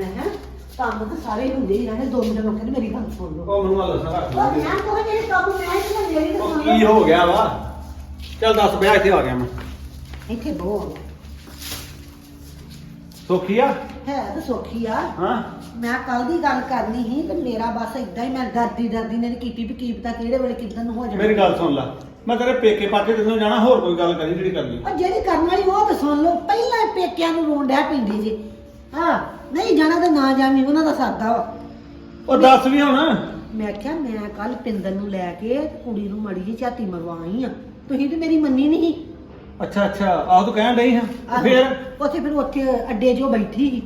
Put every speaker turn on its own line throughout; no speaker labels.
ਮੈਂ ਕਿਹਾ ਕੰਮ ਤਾਂ ਸਾਰੇ ਹੀ ਹੁੰਦੇ ਹੀ ਰਹਿੰਦੇ ਦੋ ਮਿੰਟ ਰੁਕ ਕੇ ਮੇਰੀ ਗੱਲ ਸੁਣ ਲਓ।
ਉਹ ਮੈਨੂੰ ਗੱਲ ਦੱਸਾਂ ਰੱਖ
ਉਹ
ਲਈ।
ਮੈਂ ਕੋਈ ਕੰਮ ਮੈਂ ਹੀ ਤਾਂ ਮੇਰੀ ਤਾਂ
ਉਹ
ਸੁਣ
ਕੀ
ਲਓ।
ਹੋ ਗਿਆ ਵਾ? ਚੱਲ ਦੱਸ ਵਿਆਹ ਇੱਥੇ ਆ ਗਿਆ ਮੈਂ।
ਇੱਥੇ ਬੋ।
ਸੋਖੀ ਆ?
ਹੈ ਤਾਂ ਸੌਖੀ ਆ।
ਹਾਂ।
ਮੈਂ ਕੱਲ ਦੀ ਗੱਲ ਕਰਨੀ ਸੀ ਤੇ ਮੇਰਾ ਬਸ ਇਦਾਂ ਹੀ ਮੈਂ ਡਰਦੀ ਡਰਦੀ ਨੇ ਕੀਤੀ ਵੀ ਕੀ ਪਤਾ ਕਿਹੜੇ ਵੇਲੇ ਕਿੱਦਾਂ ਨੂੰ ਹੋ ਜਾਣਾ।
ਮੇਰੀ ਗੱਲ ਸੁਣ ਲੈ। ਮੈਂ ਤੇਰੇ ਪੇਕੇ ਪਾਕੇ ਤੈਨੂੰ ਜਾਣਾ ਹੋਰ ਕੋਈ ਗੱਲ ਕਰੀ ਜਿਹੜੀ ਕਰਨੀ।
ਉਹ ਜਿਹੜੀ ਕਰਨ ਵਾਲੀ ਉਹ ਤਾਂ ਸੁਣ ਲਓ ਪਹਿਲਾਂ ਹੀ ਪੇਕਿਆਂ ਨੂੰ ਰੋਣ ਡਿਆ ਪਿੰਦੀ ਜੀ। ਹਾਂ। ਨਹੀਂ ਜਾਣਾ ਤਾਂ ਨਾ ਜਾਵੀਂ ਉਹਨਾਂ ਦਾ ਸਾਦਾ ਵਾ।
ਉਹ ਦੱਸ ਵੀ ਹੁਣ।
ਮੈਂ ਕਿਹਾ ਮੈਂ ਕੱਲ ਪਿੰਦਰ ਨੂੰ ਲੈ ਕੇ ਤੇ ਕੁੜੀ ਨੂੰ ਮੜੀ ਜੀ ਝਾਤੀ ਮਰਵਾਈ ਆ। ਤੁਸੀਂ ਤੇ ਮੇਰੀ ਮੰਨੀ ਨਹੀਂ
ਅੱਛਾ ਅੱਛਾ ਆਹ ਤੂੰ ਕਹਿਣ ਡਈ ਹਾਂ। ਫੇਰ?
ਉੱਥੇ ਫਿਰ ਉੱਥੇ ਅੱਡੇ 'ਚ ਉਹ ਬੈਠੀ ਸੀ।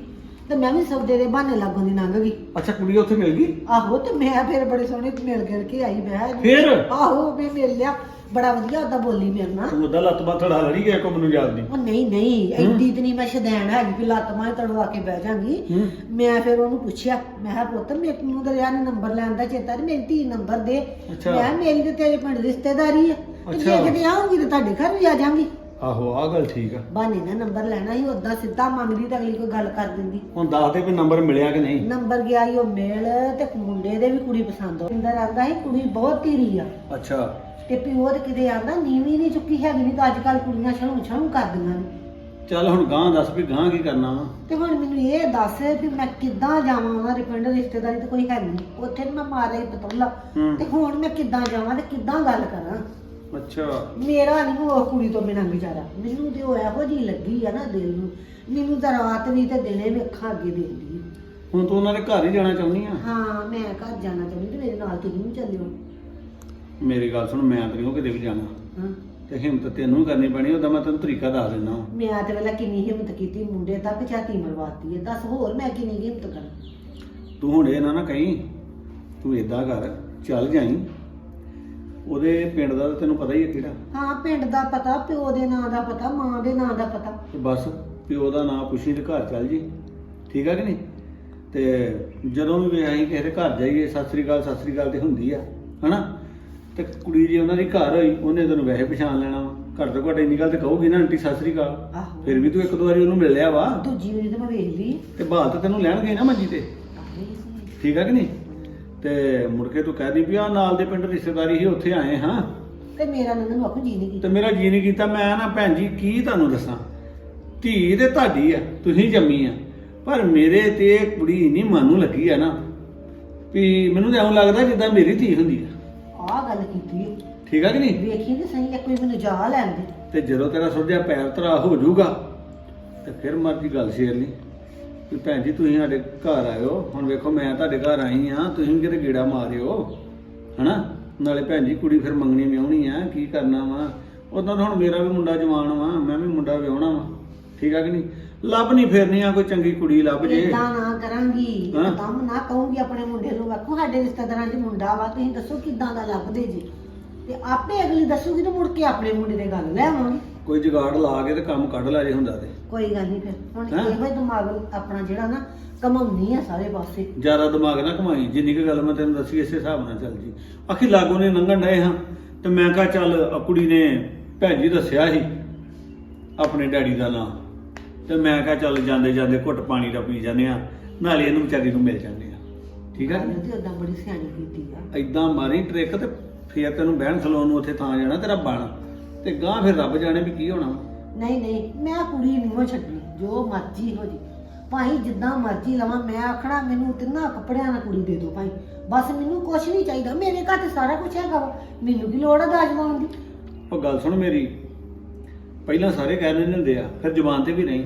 ਤੇ ਮੈਂ ਵੀ ਸੌਦੇ ਦੇ ਬਹਾਨੇ ਲੱਗੋਂ ਦੀ ਲੰਘ ਗਈ।
ਅੱਛਾ ਕੁੜੀ ਉੱਥੇ ਮਿਲ ਗਈ?
ਆਹੋ ਤੇ ਮੈਂ ਫਿਰ ਬੜੇ ਸੋਹਣੇ ਮਿਲ ਗਿਲ ਕੇ ਆਈ ਮੈਂ
ਫਿਰ?
ਆਹੋ ਮੈਂ ਮਿਲ ਲਿਆ। ਬੜਾ ਵਧੀਆ ਉਹਦਾ ਬੋਲੀ ਮੇਰੇ ਨਾਲ।
ਤੂੰ ਉਹਦਾ ਲੱਤ ਬਾਥ ਥੜਾ ਲੜੀ ਗਿਆ ਕੋ ਮੈਨੂੰ ਯਾਦ ਨਹੀਂ।
ਉਹ ਨਹੀਂ ਨਹੀਂ ਐਡੀ ਤੇ ਨਹੀਂ ਮੈਂ ਸ਼ਦੈਣ ਹੈਗੀ ਵੀ ਲੱਤ ਮਾਂ ਤੜਵਾ ਕੇ ਬਹਿ ਜਾਗੀ।
ਹੂੰ।
ਮੈਂ ਫਿਰ ਉਹਨੂੰ ਪੁੱਛਿਆ ਮੈਂ ਕਿਹਾ ਪੁੱਤ ਮੇਰੇ ਨੂੰ ਦਰਿਆ ਨੇ ਨੰਬਰ ਲੈਣ ਦਾ ਚੇਤਾ ਤੇ ਮੇਰੀ ਧੀ ਨੰਬਰ ਦੇ। ਮੈਂ ਮੇਰੀ ਤੇ ਤੇਰੇ ਪਿੰਡ ਰਿਸ਼ਤੇਦਾਰੀ ਆ। ਤੇ। ਕਿਤੇ ਆਉਂਗੀ ਤੇ ਤੁਹਾਡੇ ਘਰ ਵੀ ਆ ਜਾਵਾਂਗੀ
ਆਹੋ ਆਹ ਗੱਲ ਠੀਕ ਆ।
ਬਾਨੇ ਨੇ ਨੰਬਰ ਲੈਣਾ ਸੀ ਉਦਾਂ ਸਿੱਧਾ ਮੰਗਦੀ ਤਾਂ ਅਗਲੀ ਕੋਈ ਗੱਲ ਕਰ ਦਿੰਦੀ।
ਹੁਣ ਦੱਸ ਦੇ ਵੀ ਨੰਬਰ ਮਿਲਿਆ ਕਿ ਨਹੀਂ?
ਨੰਬਰ ਗਿਆ ਈ ਉਹ ਮੇਲ ਤੇ ਮੁੰਡੇ ਦੇ ਵੀ ਕੁੜੀ ਪਸੰਦ ਹੋ ਇੰਦਰ ਆਂਦਾ ਸੀ ਕੁੜੀ ਬਹੁਤ ਧੀਰੀ ਆ।
ਅੱਛਾ।
ਤੇ ਪਿਓ ਤੇ ਕਿਤੇ ਆਂਦਾ ਨੀਵੀਂ ਨਹੀਂ ਚੁੱਕੀ ਹੈਗੀ ਨਹੀਂ ਤਾਂ ਅੱਜ ਕੱਲ ਕੁੜੀਆਂ ਛਣੂ ਛਣੂ ਕਰ ਦਿੰਦੀਆਂ ਨੇ।
ਚੱਲ ਹੁਣ ਗਾਂ ਦੱਸ ਵੀ ਗਾਂ ਕੀ ਕਰਨਾ ਵਾ।
ਤੇ ਹੁਣ ਮੈਨੂੰ ਇਹ ਦੱਸ ਵੀ ਮੈਂ ਕਿੱਦਾਂ ਜਾਵਾਂ ਉਹਨਾਂ ਦੇ ਪਿੰਡ ਰਿਸ਼ਤੇਦਾਰੀ ਤੇ ਕੋਈ ਹੈ ਨਹੀਂ। ਉੱਥੇ ਤੇ ਮੈਂ ਮਾਰਿਆ ਹੀ ਪਤੋਲਾ।
ਹੂੰ।
ਤੇ ਹੁਣ ਮੈਂ ਕਿੱਦਾਂ ਜਾਵਾਂ ਤੇ ਕਿੱਦਾਂ ਗੱਲ ਕਰਾਂ?
ਅੱਛਾ।
ਮੇਰਾ ਨਹੀਂ ਉਹ ਕੁੜੀ ਤੋਂ ਬਿਨਾਂ ਗੁਜ਼ਾਰਾ। ਮੈਨੂੰ ਤੇ ਉਹ ਇਹੋ ਜੀ ਲੱਗੀ ਆ ਨਾ ਦਿਲ ਨੂੰ। ਮੈਨੂੰ ਤਾਂ ਰਾਤ ਵੀ ਤੇ ਦਿਨੇ ਵੀ ਅੱਖਾਂ ਅੱਗੇ ਦੇਖਦੀ ਆ।
ਹੁਣ ਤੂੰ ਉਹਨਾਂ ਦੇ ਘਰ ਹੀ ਜਾਣਾ ਚਾਹੁੰਦੀ ਆ?
ਹਾਂ ਮੈਂ ਘਰ ਜਾਣਾ ਚਾਹੁੰਦੀ ਤੇ ਮੇਰੇ ਨਾਲ ਤੁਸੀਂ ਵੀ ਚੱਲਿਓ।
ਮੇਰੀ ਗੱਲ ਸੁਣ ਮੈਂ ਤੇ ਨਹੀਂ ਕਿਤੇ ਵੀ ਜਾਣਾ।
ਹਾਂ।
ਤੇ ਹਿੰਮਤ ਤੈਨੂੰ ਹੀ ਕਰਨੀ ਪੈਣੀ ਉਹਦਾ ਮੈਂ ਤੈਨੂੰ ਤਰੀਕਾ ਦੱਸ ਦਿੰਦਾ
ਮੈਂ ਤੇ ਵੇਲਾ ਕਿੰਨੀ ਹਿੰਮਤ ਕੀਤੀ ਮੁੰਡੇ ਤੱਕ ਛਾਤੀ ਮਰਵਾਤੀ ਹੈ ਦੱਸ ਹੋਰ ਮੈਂ ਕਿੰਨੀ ਹਿੰਮਤ ਕਰਾਂ?
ਤੂੰ ਹੁਣ ਇਹ ਨਾ ਨਾ ਕਹੀਂ ਤੂੰ ਏਦਾਂ ਕਰ ਚੱਲ ਜਾਈਂ। ਉਹਦੇ ਪਿੰਡ ਦਾ ਤਾਂ ਤੈਨੂੰ ਪਤਾ ਹੀ ਹੈ ਕਿਹੜਾ?
ਹਾਂ ਪਿੰਡ ਦਾ ਪਤਾ ਪਿਓ ਦੇ ਨਾਂ ਦਾ ਪਤਾ ਮਾਂ ਦੇ ਨਾਂ ਦਾ ਪਤਾ।
ਤੇ ਬਸ ਪਿਓ ਦਾ ਨਾਂ ਪੁੱਛੀ ਤੇ ਘਰ ਚੱਲ ਜੀ। ਠੀਕ ਆ ਕਿ ਨਹੀਂ? ਤੇ ਜਦੋਂ ਵੀ ਅਸੀਂ ਕਿਸੇ ਦੇ ਘਰ ਜਾਈਏ ਸਤਿ ਸ੍ਰੀ ਅਕਾਲ ਸਤਿ ਸ੍ਰੀ ਅਕਾਲ ਤੇ ਹੁੰਦੀ ਆ ਹਨਾ? ਤੇ ਕੁੜੀ ਜੀ ਉਹਨਾਂ ਦੀ ਘਰ ਹੋਈ ਉਹਨੇ ਤੈਨੂੰ ਵੈਸੇ ਪਛਾਣ ਲੈਣਾ ਵਾ। ਘਰ ਤੋਂ ਘੱਟ ਇੰਨੀ ਗੱਲ ਤੇ ਕਹੂਗੀ ਨਾ ਆਂਟੀ ਸਤਿ ਸ੍ਰੀ ਅਕਾਲ।
ਆਹੋ।
ਫਿਰ ਵੀ ਤੂੰ ਇੱਕ ਦੋ ਵਾਰੀ ਉਹਨੂੰ ਮਿਲ ਲਿਆ ਵਾ।
ਦੂਜੀ ਵਾਰੀ ਤਾਂ ਮੈਂ ਵੇਖ ਲਈ।
ਤੇ ਬਾਲ ਤਾਂ ਤੈਨੂੰ ਲੈਣਗੇ ਨਾ ਮੰਜੀ ਤੇ। ਠੀਕ ਆ ਕਿ ਨਹੀਂ? ਤੇ ਮੁੜ ਕੇ ਤੂੰ ਕਹਿ ਦੀ ਵੀ ਆ ਨਾਲ ਦੇ ਪਿੰਡ ਰਿਸ਼ਤੇਦਾਰੀ ਸੀ ਉੱਥੇ ਆਏ ਹਾਂ।
ਤੇ ਮੇਰਾ ਨੂੰ ਆਖੂ ਜੀ ਨਹੀਂ
ਤੇ
ਕੀਤਾ
ਮੇਰਾ ਜੀ ਨਹੀਂ ਕੀਤਾ ਮੈਂ ਨਾ ਭੈਣ ਜੀ ਕੀ ਤੁਹਾਨੂੰ ਦੱਸਾਂ? ਧੀ ਤੇ ਤੁਹਾਡੀ ਆ ਤੁਸੀਂ ਜੰਮੀ ਆ। ਪਰ ਮੇਰੇ ਤੇ ਕੁੜੀ ਨਹੀਂ ਮਨ ਨੂੰ ਲੱਗੀ ਆ ਨਾ ਵੀ ਮੈਨੂੰ ਤਾਂ ਐਂ ਲੱਗਦਾ ਜਿੱਦਾਂ ਮੇਰੀ ਧੀ ਹੁੰਦੀ ਆ।
ਆਹ ਗੱਲ ਕੀਤੀ ਹੈ।
ਠੀਕ ਆ ਕਿ ਨਹੀਂ?
ਵੇਖੀ ਤੇ ਸਹੀ ਇੱਕ ਕੋਈ ਮੈਨੂੰ ਜਾ ਲੈਣ ਦੇ।
ਤੇ ਜਦੋਂ ਤੇਰਾ ਸੁਝਿਆ ਪੈਰ ਧਰਾ ਹੋ ਜਾਊਗਾ ਤੇ ਫਿਰ ਮਰਜ਼ੀ ਗੱਲ ਸ਼ੇਰ ਲਈ। ਵੀ ਭੈਣ ਜੀ ਤੁਸੀਂ ਸਾਡੇ ਘਰ ਆਇਓ। ਹੁਣ ਵੇਖੋ ਮੈਂ ਤੁਹਾਡੇ ਘਰ ਆਈ ਆ ਤੁਸੀਂ ਕਿਤੇ ਗੇੜਾ ਮਾਰਿਓ ਹਨਾ? ਨਾਲੇ ਭੈਣ ਜੀ ਕੁੜੀ ਫਿਰ ਮੰਗਣੀ ਵਿਆਹਣੀ ਆ ਕੀ ਕਰਨਾ ਵਾ? ਉਦੋਂ ਤਾਂ ਹੁਣ ਮੇਰਾ ਵੀ ਮੁੰਡਾ ਜਵਾਨ ਵਾ ਮੈਂ ਵੀ ਮੁੰਡਾ ਵਿਆਹਣਾ ਵਾ। ਠੀਕ ਆ ਕਿ ਨਹੀਂ? ਲੱਭ ਨਹੀਂ ਫਿਰਨੀ ਆ ਕੋਈ ਚੰਗੀ ਕੁੜੀ ਲੱਭ ਜੇ।
ਇਦਾਂ ਨਾ ਕਰਾਂਗੀ
ਹਾਂ।
ਦਮ ਨਾ ਕਹੂੰਗੀ ਆਪਣੇ ਮੁੰਡੇ ਨੂੰ ਵੇਖੋ ਸਾਡੇ ਰਿਸ਼ਤੇਦਾਰਾਂ 'ਚ ਮੁੰਡਾ ਵਾ ਤੁਸੀਂ ਦੱਸੋ ਕਿੱਦਾਂ ਦਾ ਲੱਭਦੇ ਜੀ। ਤੇ ਆਪੇ ਅਗਲੀ ਦੱਸੂਗੀ ਤੇ ਮੁੜ ਕੇ ਆਪਣੇ ਮੁੰਡੇ ਦੇ ਗੱਲ ਲੈ ਆਵਾਂਗੇ।
ਕੋਈ ਜੁਗਾੜ ਲਾ ਕੇ ਤੇ ਕੰਮ ਕੱਢ ਲੈ ਜੇ ਹੁੰਦਾ ਤੇ।
ਕੋਈ ਗੱਲ ਨਹੀਂ ਫਿਰ। ਹੁਣ
ਹਾਂ।
ਇਹੋ ਹੀ ਦਿਮਾਗ ਆਪਣਾ ਜਿਹੜਾ ਨਾ ਕਮਾਉਣੀ ਆ ਸਾਰੇ ਪਾਸੇ।
ਜ਼ਿਆਦਾ ਦਿਮਾਗ ਨਾ ਕਮਾਈ। ਜਿੰਨੀ ਕੁ ਗੱਲ ਮੈਂ ਤੈਨੂੰ ਦੱਸੀ ਇਸੇ ਹਿਸਾਬ ਨਾਲ ਚੱਲ ਜੀ। ਆਖੀ ਲਾਗੋਂ ਨੇ ਲੰਘਣ ਡਏ ਹਾਂ ਤੇ ਮੈਂ ਕਿਹਾ ਚੱਲ ਆ ਕੁੜੀ ਨੇ ਭੈਣ ਜੀ ਦੱਸਿਆ ਸੀ ਆਪਣੇ ਡੈਡੀ ਦਾ ਨਾਂ। ਤੇ ਮੈਂ ਕਿਹਾ ਚੱਲ ਜਾਂਦੇ ਜਾਂਦੇ ਘੁੱਟ ਪਾਣੀ ਦਾ ਪੀ ਜਾਂਦੇ ਆ ਨਾਲੇ ਇਹਨੂੰ ਵਿਚਾਰੀ ਨੂੰ ਮਿਲ ਜਾਂਦੇ ਆ ਠੀਕ ਆ?
ਤੇ ਉਦਾਂ ਬੜੀ ਸਿਆਣੀ ਕੀਤੀ ਆ।
ਐਦਾਂ ਮਾਰੀ ਟ੍ਰਿਕ ਤੇ ਫੇਰ ਤੈਨੂੰ ਬਹਿਣ ਖਲੋਣ ਨੂੰ ਉੱਥੇ ਤਾਂ ਜਾਣਾ ਤੇਰਾ ਬਣ। ਤੇ ਗਾਂ ਫਿਰ ਰੱਬ ਜਾਣੇ ਵੀ ਕੀ ਹੋਣਾ।
ਨਹੀਂ ਨਹੀਂ ਮੈਂ ਕੁੜੀ ਨਹੀਂ ਹੋ ਛੱਡਣੀ ਜੋ ਮਰਜ਼ੀ ਹੋ ਜੀ। ਭਾਈ ਜਿੱਦਾਂ ਮਰਜ਼ੀ ਲਵਾਂ ਮੈਂ ਆਖਣਾ ਮੈਨੂੰ ਤਿੰਨਾਂ ਕੱਪੜਿਆਂ ਨਾਲ ਕੁੜੀ ਦੇ ਦਿਓ ਭਾਈ। ਬਸ ਮੈਨੂੰ ਕੁਝ ਨਹੀਂ ਚਾਹੀਦਾ ਮੇਰੇ ਘਰ ਤੇ ਸਾਰਾ ਕੁਝ ਹੈਗਾ ਵਾ। ਮੈਨੂੰ ਕੀ ਲੋੜ ਆ ਦਾਜ ਪਾਉਣ ਦੀ?
ਉਹ ਗੱਲ ਸੁਣ ਮੇਰੀ। ਪਹਿਲਾਂ ਸਾਰੇ ਕਹਿ ਦਿੰਦੇ ਹੁੰਦੇ ਆ ਫਿਰ ਜ਼ੁਬਾਨ ਤੇ ਵੀ ਨਹੀਂ।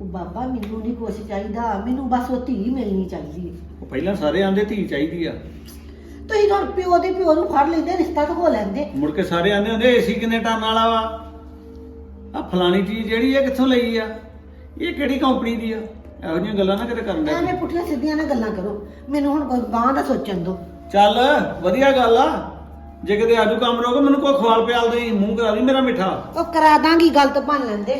ਉਹ ਬਾਬਾ ਮੈਨੂੰ ਨਹੀਂ ਕੁਝ ਚਾਹੀਦਾ ਮੈਨੂੰ ਬਸ ਉਹ ਧੀ ਮਿਲਣੀ ਚਾਹੀਦੀ ਹੈ।
ਉਹ ਪਹਿਲਾਂ ਸਾਰੇ ਆਂਦੇ ਧੀ ਚਾਹੀਦੀ ਆ।
ਤੁਸੀਂ ਹੁਣ ਪਿਓ ਦੇ ਪਿਓ ਨੂੰ ਫੜ ਲੈਂਦੇ ਰਿਸ਼ਤਾ ਤਾਂ ਹੋ ਲੈਂਦੇ।
ਮੁੜ ਕੇ ਸਾਰੇ ਆਂਦੇ ਹੁੰਦੇ ਏਸੀ ਕਿੰਨੇ ਟਨ ਵਾਲਾ ਵਾ? ਆ ਫਲਾਣੀ ਚੀਜ਼ ਜਿਹੜੀ ਆ ਕਿੱਥੋਂ ਲਈ ਆ? ਇਹ ਕਿਹੜੀ ਕੰਪਨੀ ਦੀ ਆ? ਇਹੋ ਜਿਹੀਆਂ ਗੱਲਾਂ ਨਾ ਕਿਤੇ ਕਰਨ ਦੇ
ਐਵੇਂ ਪੁੱਠੀਆਂ ਸਿੱਧੀਆਂ ਨਾਲ ਗੱਲਾਂ ਕਰੋ। ਮੈਨੂੰ ਹੁਣ ਕੋਈ ਗਾਂ ਦਾ ਸੋਚਣ ਦਿਓ।
ਚੱਲ ਵਧੀਆ ਗੱਲ ਆ। ਜੇ ਕਿਤੇ ਆਜੂ ਕੰਮ ਰੋਗੇ ਮੈਨੂੰ ਕੋਈ ਖਵਾਲ ਪਿਆਲ ਦੇ ਮੂੰਹ ਕਰਾ ਦੀ ਮੇਰਾ ਮਿੱਠਾ।
ਉਹ ਕਰਾ ਦਾਂਗੀ ਗੱਲ ਤਾਂ ਬਣ ਲੈਂਦੇ।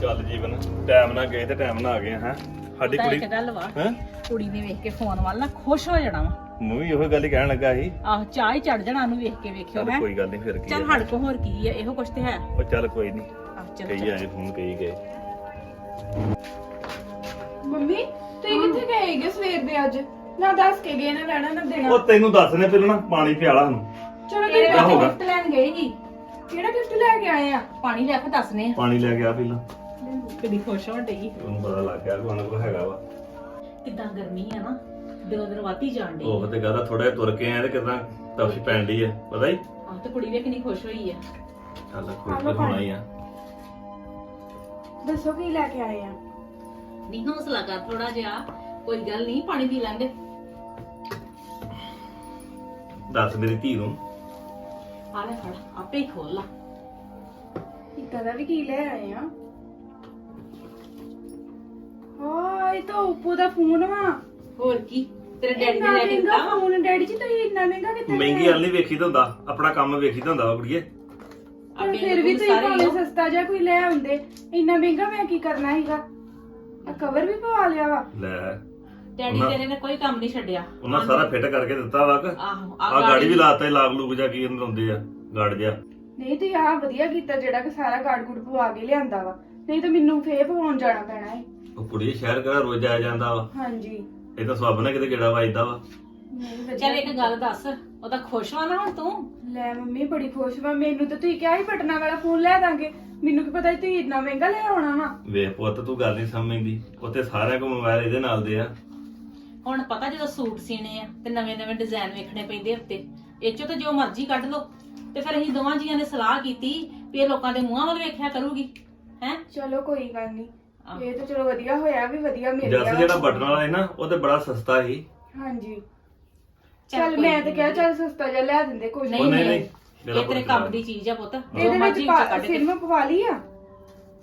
ਚੱਲ ਜੀਵਨ ਟਾਈਮ ਨਾਲ ਗਏ ਤੇ ਟਾਈਮ ਨਾਲ ਆ ਗਏ ਹਾਂ? ਸਾਡੀ ਕੁੜੀ
ਇੱਕ ਗੱਲ ਵਾ
ਹੈ?
ਕੁੜੀ ਨੇ ਵੇਖ ਕੇ ਫੋਨ ਵੱਲ ਨਾ ਖੁਸ਼ ਹੋ ਜਾਣਾ ਵਾ।
ਮੈਂ ਵੀ ਇਹੋ ਗੱਲ ਹੀ ਕਹਿਣ ਲੱਗਾ ਸੀ।
ਆਹ ਚਾਹ ਹੀ ਚੜ ਜਾਣਾ ਉਹਨੂੰ ਵੇਖ ਕੇ ਵੇਖਿਓ
ਚੱਲ
ਹੈ?
ਕੋਈ ਗੱਲ ਨਹੀਂ ਫਿਰ ਕੀ
ਚੱਲ। ਹੜ ਕੋ ਹੋਰ ਕੀ ਆ ਇਹੋ ਕੁਛ ਤੇ ਹੈ।
ਉਹ ਚੱਲ ਕੋਈ ਨਹੀਂ
ਆ ਚਲੋ
ਕਈ
ਚਲੋ।
ਆਏ ਫੋਨ ਕਈ ਗਏ।
ਮੰਮੀ ਤੁਸੀਂ ਕਿੱਥੇ ਗਏਗੇ ਸਵੇਰ ਦੇ ਅੱਜ? ਨਾ ਦੱਸ ਕੇ ਗਏ ਨਾ ਲੈਣਾ ਨਾ ਦੇਣਾ।
ਉਹ ਤੈਨੂੰ ਦੱਸਨੇ ਪਹਿਲਾਂ ਨਾ ਪਾਣੀ ਪਿਆਲਾ ਸਾਨੂੰ
ਚਲੋ
ਵਾਸਤੇ
ਹੋਗਾ?
ਗਿਫਟ ਲੈਣ ਗਈ ਸੀ?
ਕਿਹੜਾ ਗਿਫਟ ਲੈ ਕੇ ਆਏ ਆ?
ਪਾਣੀ ਲੈ ਕੇ ਦੱਸਨੇ ਆ।
ਪਾਣੀ ਲੈ ਗਿਆ ਪਹਿਲਾਂ।
ਕਿੰਨੀ ਖੁਸ਼ ਹੋਣ ਡਈ।
ਉਹਨੂੰ ਪਤਾ ਲੱਗ ਗਿਆ ਕਿ ਉਹਨਾਂ ਕੋਲ ਹੈਗਾ ਵਾ।
ਕਿੱਦਾਂ ਗਰਮੀ ਆ ਨਾ ਦਿਨੋਂ ਦਿਨ ਵਾਤੀ ਜਾਣ ਡਈ।
ਉਹ ਤੇ ਕਹਦਾ ਥੋੜਾ ਤੁਰ ਕੇ ਆਏ ਤੇ ਕਿਦਾਂ ਤਪਸ਼ ਪੈਣ ਡਈ ਆ ਪਤਾ ਹੀ?
ਆ ਤੇ ਕੁੜੀ ਵੀ ਕਿੰਨੀ ਖੁਸ਼ ਹੋਈ ਆ।
ਚੱਲ ਖੁਸ਼ ਤਾਂ ਹੋਣਾ ਹੀ ਆ।
ਦੱਸੋ ਕੀ ਲੈ ਕੇ ਆਏ ਆ?
ਨਹੀਂ ਹੌਸਲਾ ਕਰ ਥੋੜਾ ਜਿਹਾ ਕੋਈ ਗੱਲ ਨਹੀਂ ਪਾਣੀ ਪੀ ਲੈਂਦੇ
ਦੱਸ ਮੇਰੀ ਧੀ ਨੂੰ।
ਆ ਲੈ ਫੜ ਆਪੇ ਹੀ ਖੋਲ ਲਾ।
ਇਦਾਂ ਦਾ ਵੀ ਕੀ ਲੈ ਆਏ ਆ? ਹਾਂ ਇਹ ਤਾਂ ਉੱਪੋ ਦਾ ਫੋਨ ਵਾ।
ਹੋਰ ਕੀ? ਤੇਰੇ ਡੈਡੀ ਨੇ
ਇੰਨਾ
ਲੈ ਕੇ
ਮਹਿੰਗਾ
ਦਿੱਤਾ ਵਾ।
ਫੋਨ ਡੈਡੀ ਜੀ ਤੁਸੀਂ ਇੰਨਾ ਮਹਿੰਗਾ ਕਿੱਥੇ
ਮਹਿੰਗੀ
ਲਿਆਏ?
ਗੱਲ ਨਹੀਂ ਵੇਖੀ ਤਾਂ ਹੁੰਦਾ ਆਪਣਾ ਕੰਮ ਵੇਖੀ ਤਾਂ ਹੁੰਦਾ ਵਾ ਕੁੜੀਏ।
ਪਰ ਫਿਰ ਵੀ ਤੁਸੀਂ
ਸਾਰੇ
ਭਾਵੇਂ। ਸਸਤਾ ਜਿਹਾ ਕੋਈ ਲੈ ਆਉਂਦੇ ਇੰਨਾ ਮਹਿੰਗਾ ਮੈਂ ਕੀ ਕਰਨਾ ਸੀਗਾ? ਆ ਕਵਰ ਵੀ ਪਵਾ ਲਿਆ ਵਾ।
ਲੈ।
ਡੈਡੀ
ਉਹਨਾਂ-
ਤੇਰੇ ਨੇ ਕੋਈ ਕੰਮ ਨਹੀਂ ਛੱਡਿਆ।
ਉਹਨਾਂ ਸਾਰਾ ਫਿੱਟ ਕਰਕੇ ਦਿੱਤਾ ਵਾ ਕਿ।
ਆਹੋ
ਆ ਗਾੜੀ ਵੀ ਲਾਤਾ ਈ ਲਾਗ ਲੂਗ ਜਾ ਕੀ ਇਹਨੂੰ ਲਾਉਂਦੇ ਆ ਗਾੜ ਜਾ
ਨਹੀਂ ਤੁਸੀਂ ਆਹ ਵਧੀਆ ਕੀਤਾ ਜਿਹੜਾ ਕਿ ਸਾਰਾ ਗਾਰਡ ਗੁੜ ਪਵਾ ਕੇ ਲਿਆਂਦਾ ਵਾ। ਨਹੀਂ ਤਾਂ ਮੈਨੂੰ ਫੇਰ ਪਵਾਉਣ ਜਾਣਾ ਪੈਣਾ ਹੈ
ਉਹ ਕੁੜੀ ਸ਼ਹਿਰ ਕਿਹੜਾ ਰੋਜ਼ ਜਾਇਆ ਜਾਂਦਾ ਵਾ?
ਹਾਂਜੀ।
ਇਹ ਤਾਂ ਸਵਾਬ ਨੇ ਕਿਤੇ ਗੇੜਾ ਵੱਜਦਾ ਵਾ।
ਨਹੀਂ ਵਧੀਆ।
ਚੱਲ ਇੱਕ ਗੱਲ ਦੱਸ ਉਹ ਤਾਂ ਖੁਸ਼ ਵਾ ਨਾ ਹੁਣ ਤੂੰ?
ਲੈ ਮੰਮੀ ਬੜੀ ਖੁਸ਼ ਵਾ। ਮੈਨੂੰ ਤਾਂ ਤੁਸੀਂ ਕਿਹਾ ਸੀ ਪਟਨਾ ਵਾਲਾ ਫੋਨ ਲੈ ਦਾਂਗੇ। ਮੈਨੂੰ ਕੀ ਪਤਾ ਸੀ ਤੁਸੀਂ ਇੰਨਾ ਮਹਿੰਗਾ ਲੈ ਆਉਣਾ ਵਾ।
ਵੇਖ ਪੁੱਤ ਤੂੰ ਗੱਲ ਨਹੀਂ ਸਮਝਦੀ। ਉੱਥੇ ਸਾਰਿਆਂ ਕੋਲ ਮੋਬਾਈਲ ਇਹਦੇ ਨਾਲ ਦੇ ਆ।
ਹੁਣ ਪਤਾ ਜਦੋਂ ਸੂਟ ਸੀਨੇ ਆ ਤੇ ਨਵੇਂ ਨਵੇਂ ਡਿਜ਼ਾਈਨ ਵੇਖਣੇ ਪੈਂਦੇ ਉੱਤੇ। ਇਹ ਚੋਂ ਤਾਂ ਜੋ ਮਰਜ਼ੀ ਕੱਢ ਲਓ। ਤੇ ਫਿਰ ਅਸੀਂ ਦੋਵਾਂ ਜੀਆਂ ਨੇ ਸਲਾਹ ਕੀਤੀ ਵੀ ਇਹ ਲੋਕਾਂ ਦੇ ਮੂੰਹਾਂ ਵੱਲ ਵੇਖਿਆ ਕਰੂਗੀ। ਹੈ?
ਚਲੋ ਕੋਈ ਗੱਲ ਨਹੀਂ।
ਆਹ।
ਇਹ ਤਾਂ ਚਲੋ ਵਧੀਆ ਹੋਇਆ ਵੀ ਵਧੀਆ ਮਿਲ
ਜਸ
ਗਿਆ।
ਜਿਹੜਾ ਬਟਨ ਵਾਲਾ ਹੈ ਨਾ ਉਹ ਤੇ ਬੜਾ ਸਸਤਾ ਸੀ।
ਹਾਂਜੀ।
ਚੱਲ
ਚੱਲ
ਕੋਈ
ਮੈਂ
ਨੀ।
ਤਾਂ ਕਿਹਾ ਚੱਲ ਸਸਤਾ ਜਿਹਾ ਲਿਆ ਦਿੰਦੇ ਕੁਝ
ਨਹੀਂ
ਉਹ ਨਹੀਂ,
ਨਹੀਂ।
ਨਹੀਂ, ਮੇਰਾ
ਇਹ ਤੇਰੇ
ਪੁੱਤ
ਕੰਮ ਦੀ ਚੀਜ਼ ਆ ਪੁੱਤ। ਜੋ
ਇਹਦੇ
ਮਰਜ਼ੀ
ਵਿੱਚ
ਵਿੱਚ ਕੱਢ ਕੇ।
ਸਿਮ ਪਵਾ ਲਈ ਆ?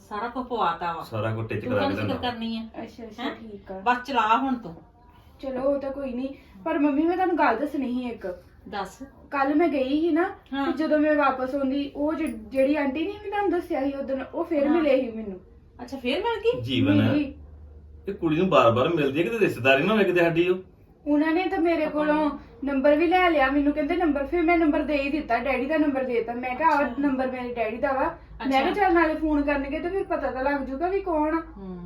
ਸਾਰਾ ਕੁਝ ਪਵਾਤਾ ਵਾ।
ਸਾਰਾ ਕੁਝ ਟਿਚ
ਤੂੰ
ਕਰਾ
ਕੰਮ
ਕੇ
ਫਿਕਰ
ਦਿੰਦਾ।
ਕਰਨੀ ਆ?
ਅੱਛਾ ਅੱਛਾ
ਹੈਂ?
ਠੀਕ ਆ।
ਬਸ ਚਲਾ ਹੁਣ ਤੂੰ।
ਚਲੋ ਉਹ ਤਾਂ ਕੋਈ ਨਹੀਂ। ਪਰ ਮੰਮੀ ਮੈਂ ਤੁਹਾਨੂੰ ਗੱਲ ਦੱਸਣੀ ਸੀ ਇੱਕ।
ਦੱਸ।
ਕੱਲ ਮੈਂ ਗਈ ਸੀ ਨਾ
ਹਾਂ।
ਤੇ ਜਦੋਂ ਮੈਂ ਵਾਪਸ ਆਉਂਦੀ ਉਹ ਜਿ- ਜਿਹੜੀ ਆਂਟੀ ਨੇ ਵੀ ਤੁਹਾਨੂੰ ਦੱਸਿਆ ਸੀ ਉਦੋਂ ਉਹ ਫਿਰ
ਹਾਂ।
ਮਿਲੇ ਸੀ ਮੈਨੂੰ।
ਅੱਛਾ ਫੇਰ ਮਿਲ ਗਈ?
ਜੀਵਨ। ਹੈ। ਇਹ ਕੁੜੀ ਨੂੰ ਬਾਰ-ਬਾਰ ਮਿਲਦੀ ਹੈ ਕਿਤੇ ਰਿਸ਼ਤੇਦਾਰੀ ਨਾ ਹੋਵੇ ਕਿਤੇ ਸਾਡੀ ਉਹ?
ਉਹਨਾਂ ਨੇ ਤਾਂ ਮੇਰੇ ਕੋਲੋਂ ਨੰਬਰ ਵੀ ਲੈ ਲਿਆ ਮੈਨੂੰ ਕਹਿੰਦੇ ਨੰਬਰ ਫਿਰ ਮੈਂ ਨੰਬਰ ਦੇ ਹੀ ਦਿੱਤਾ ਡੈਡੀ ਦਾ ਨੰਬਰ ਦੇ ਦਿੱਤਾ। ਮੈਂ ਕਿਹਾ ਆਹ ਨੰਬਰ ਮੇਰੇ ਡੈਡੀ ਦਾ ਵਾ। ਮੈਂ ਕਿਹਾ
ਅੱਛਾ।
ਚੱਲ ਨਾਲੇ ਫੋਨ ਕਰਨਗੇ ਤੇ ਫਿਰ ਪਤਾ ਤਾਂ ਲੱਗ ਜੂਗਾ ਵੀ ਕੌਣ ਆ।
ਹੂੰ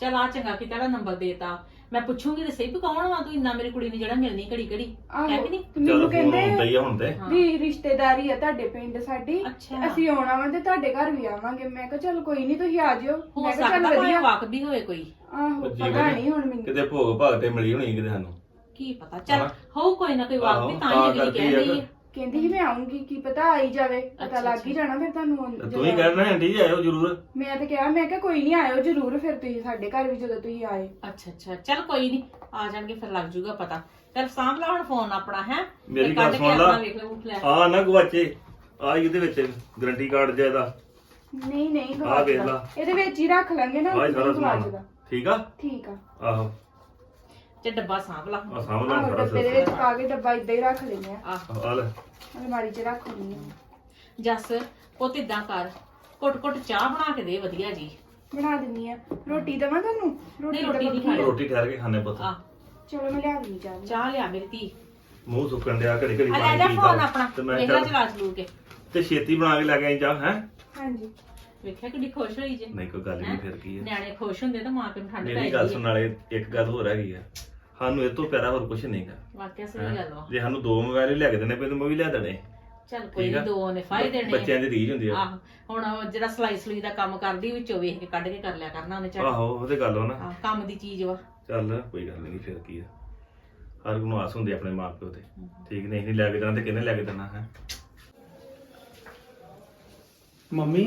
ਚਲ ਆ ਚੰਗਾ ਕਿ ਤੇਰਾ ਨੰਬਰ ਦੇਤਾ। ਮੈਂ ਪੁੱਛੂੰਗੀ ਤੇ ਸਹੀ ਵੀ ਕੌਣ ਵਾ ਤੂੰ ਇੰਨਾ ਮੇਰੀ ਕੁੜੀ ਨੂੰ ਜਿਹੜਾ ਮਿਲਣੀ ਘੜੀ ਘੜੀ। ਹੈ
ਆਹੋ
ਕਿ ਨਹੀਂ?
ਤੇ
ਚਲੋ
ਮੈਨੂੰ
ਫੋਨ ਹੁੰਦਾ
ਕਹਿੰਦੇ
ਹੀ ਆ ਹੁਣ ਤੇ
ਹਾਂ।
ਵੀ ਰਿਸ਼ਤੇਦਾਰੀ ਆ ਤੁਹਾਡੇ ਪਿੰਡ ਸਾਡੀ।
ਅੱਛਾ।
ਅਸੀਂ ਆਉਣਾ ਵਾ ਤੇ ਤੁਹਾਡੇ ਘਰ ਵੀ ਆਵਾਂਗੇ। ਮੈਂ ਕਿਹਾ ਚੱਲ ਕੋਈ ਨਹੀਂ ਤੁਸੀਂ ਆ ਜਿਓ।
ਹੋ
ਮੈਂ ਕਿਹਾ
ਸਕਦਾ
ਚੱਲ
ਭਾਵੇਂ
ਵਧੀਆ
ਵਾਕਫ ਵੀ ਹੋਵੇ ਕੋਈ।
ਆਹੋ
ਉਹ ਜੀਵਨ
ਪਤਾ
ਹੈ।
ਨਹੀਂ ਹੁਣ ਮੈਨੂੰ।
ਕਿਤੇ ਭੋਗ ਭਾਗ ਤੇ ਮਿਲੀ ਹੋਣੀ ਕਿਤੇ ਸਾਨੂੰ।
ਕੀ ਪਤਾ? ਚੱਲ। ਹੋਊ ਕੋਈ ਨਾ ਕੋਈ ਵਾਕਫ ਵੀ
ਆਹੋ,
ਤਾਂ
ਤਾਂ
ਹੀ ਅਗਲੀ
ਕਰਕੇ
ਕਹਿ ਰਹੀ
ਆ।
ਹੈ
ਕਹਿੰਦੀ ਸੀ ਮੈਂ ਆਉਂਗੀ ਕੀ ਪਤਾ ਆਈ ਜਾਵੇ ਪਤਾ
ਅੱਛਾ,
ਲੱਗ ਹੀ
ਅੱਛਾ।
ਜਾਣਾ ਫਿਰ ਤੁਹਾਨੂੰ
ਤੇ
ਜਦੋਂ-
ਤੂੰ ਹੀ ਕਹਿਣਾ ਆਂਟੀ ਜੀ ਆਇਓ ਜ਼ਰੂਰ।
ਮੈਂ ਤਾਂ ਕਿਹਾ ਮੈਂ ਕਿਹਾ ਕੋਈ ਨਹੀਂ ਆਇਓ ਜ਼ਰੂਰ ਫਿਰ ਤੁਸੀਂ ਸਾਡੇ ਘਰ ਵੀ ਜਦੋਂ ਤੁਸੀਂ ਆਏ।
ਅੱਛਾ ਅੱਛਾ। ਚੱਲ ਕੋਈ ਨਹੀਂ ਆ ਜਾਣਗੇ ਫਿਰ ਲੱਗ ਜੂਗਾ ਪਤਾ। ਚੱਲ ਸਾਂਭ ਲਾ ਹੁਣ ਫੋਨ ਆਪਣਾ ਹੈ?
ਮੇਰੀ ਗੱਲ ਸੁਣ ਲਾ।
ਵੇਖ ਲੈ ਉੱਠ ਲੈ।
ਆ ਨਾ ਗਵਾਚੇ ਆ ਇਹਦੇ ਵਿੱਚ ਗਰੰਟੀ ਕਾਰਡ ਜਿਹਾ ਇਹਦਾ।
ਨਹੀਂ ਨਹੀਂ
ਆਹ ਵੇਖ। ਲਾ।
ਇਹਦੇ ਵਿੱਚ ਹੀ ਰੱਖ ਲਾਂਗੇ ਨਾ
ਆਹ ਹੀ ਸਾਰਾ
ਨਹੀਂ
ਸਮਾਨ।
ਗਵਾਚਦਾ।
ਠੀਕ ਆ?
ਠੀਕ ਆ।
ਆਹੋ।
ਤੇ ਡੱਬਾ ਸਾਂਭ ਲਾ।
ਆ ਸਾਹਮਣੇ
ਆਹ
ਬੜਾ
ਡੱਬੇ ਦੇ ਵਿੱਚ ਪਾ ਕੇ ਡੱਬਾ ਇਦਾਂ ਹੀ ਰੱਖ ਲੈਂਦੇ ਆ।
ਆਹ।
ਆ ਲੈ।
ਅਲਮਾਰੀ 'ਚ ਰੱਖ ਲੈਂਦੇ ਆ।
ਜੱਸ ਪੁੱਤ ਇਦਾਂ ਕਰ ਘੁੱਟ ਘੁੱਟ ਚਾਹ ਬਣਾ ਕੇ ਦੇ ਵਧੀਆ ਜੀ।
ਬਣਾ ਦਿੰਨੀ ਆ। ਰੋਟੀ ਦੇਵਾਂ ਤੁਹਾਨੂੰ?
ਨਹੀਂ,
ਤਾਂ
ਰੋਟੀ ਨਹੀਂ
ਪੱਕੀ ਆ।
ਰੋਟੀ ਠਹਿਰ ਕੇ ਖਾਣੇ ਪੁੱਤ।
ਆ
ਚਲੋ ਮੈਂ ਲਿਆ ਦਿੰਨੀ ਚਾਹ।
ਚਾਹ ਲਿਆ ਮੇਰੀ ਧੀ।
ਮੂੰਹ ਸੁੱਕਣ ਡਿਆ ਘੜੀ ਘੜੀ
ਆ ਲੈ
ਪਾਣੀ
ਜਾ
ਪੀਦਾ
ਫੋਨ ਆਪਣਾ।
ਤੇ ਮੈਂ
ਵੇਖ ਲੈ
ਚੱਲ।
ਚਲਾ ਚਲੂ ਕੇ।
ਤੇ ਛੇਤੀ ਬਣਾ ਕੇ ਲੈ ਕੇ ਆਈ ਜਾ ਹੈ?
ਹਾਂਜੀ।
ਵੇਖਿਆ ਕਿੰਨੀ ਖੁਸ਼ ਹੋਈ ਜੇ।
ਨਹੀਂ ਕੋਈ ਗੱਲ ਨਹੀਂ
ਹੈਂ?
ਫਿਰ ਕੀ ਹੈ
ਨਿਆਣੇ ਖੁਸ਼ ਹੁੰਦੇ ਤਾਂ ਮਾਂ ਪਿਓ ਨੂੰ ਠੰਡ ਪੈ
ਮੇਰੀ ਗੱਲ
ਜਾਂਦੀ
ਸੁਣ
ਹੈ
ਨਾਲੇ ਇੱਕ ਗੱਲ ਹੋਰ ਹੈਗੀ ਆ। ਸਾਨੂੰ ਇਹ ਤੋਂ ਪਿਆਰਾ ਹੋਰ ਕੁਝ ਨਹੀਂਗਾ
ਵਾਕਿਆ ਸਹੀ ਗੱਲ ਵਾ।
ਜੇ ਸਾਨੂੰ ਦੋ ਮੋਬਾਈਲ ਹੀ ਲੈ ਕੇ ਦੇਣੇ ਪਏ ਤਾਂ ਮੈਂ ਵੀ ਲਿਆ ਦੇਣੇ।
ਚੱਲ ਕੋਈ
ਠੀਕ
ਨਹੀਂ? ਦੋ ਨੇ ਫਾਇਦੇ ਦੇਣੇ ਆ।
ਬੱਚਿਆਂ ਦੀ ਰੀਝ ਹੁੰਦੀ ਆ।
ਆਹ ਹੁਣ ਉਹ ਜਿਹੜਾ ਸਲਾਈ ਸਲੂਈ ਦਾ ਕੰਮ ਕਰਦੀ ਵਿੱਚੋਂ ਵੇਖ ਕੇ ਕੱਢ ਕੇ ਕਰ ਲਿਆ ਕਰਨਾ ਉਹਨੇ ਝਟ
ਆਹੋ ਉਹਦੇ ਗੱਲ ਨਾ।
ਆਹ, ਕੰਮ ਦੀ ਚੀਜ਼ ਵਾ।
ਚੱਲ ਕੋਈ ਗੱਲ ਨਹੀਂ ਫਿਰ ਕੀ ਆ। ਹਰ ਨੂੰ ਆਸ ਹੁੰਦੀ ਆ ਆਪਣੇ ਮਾਂ ਪਿਓ ਤੇ। ਠੀਕ ਨਹੀਂ ਨਹੀਂ ਲੈ ਕੇ ਦੇਣਾ ਤੇ ਕਿਹਨੇ ਲੈ ਕੇ ਦੇਣਾ ਹੈ?
ਮੰਮੀ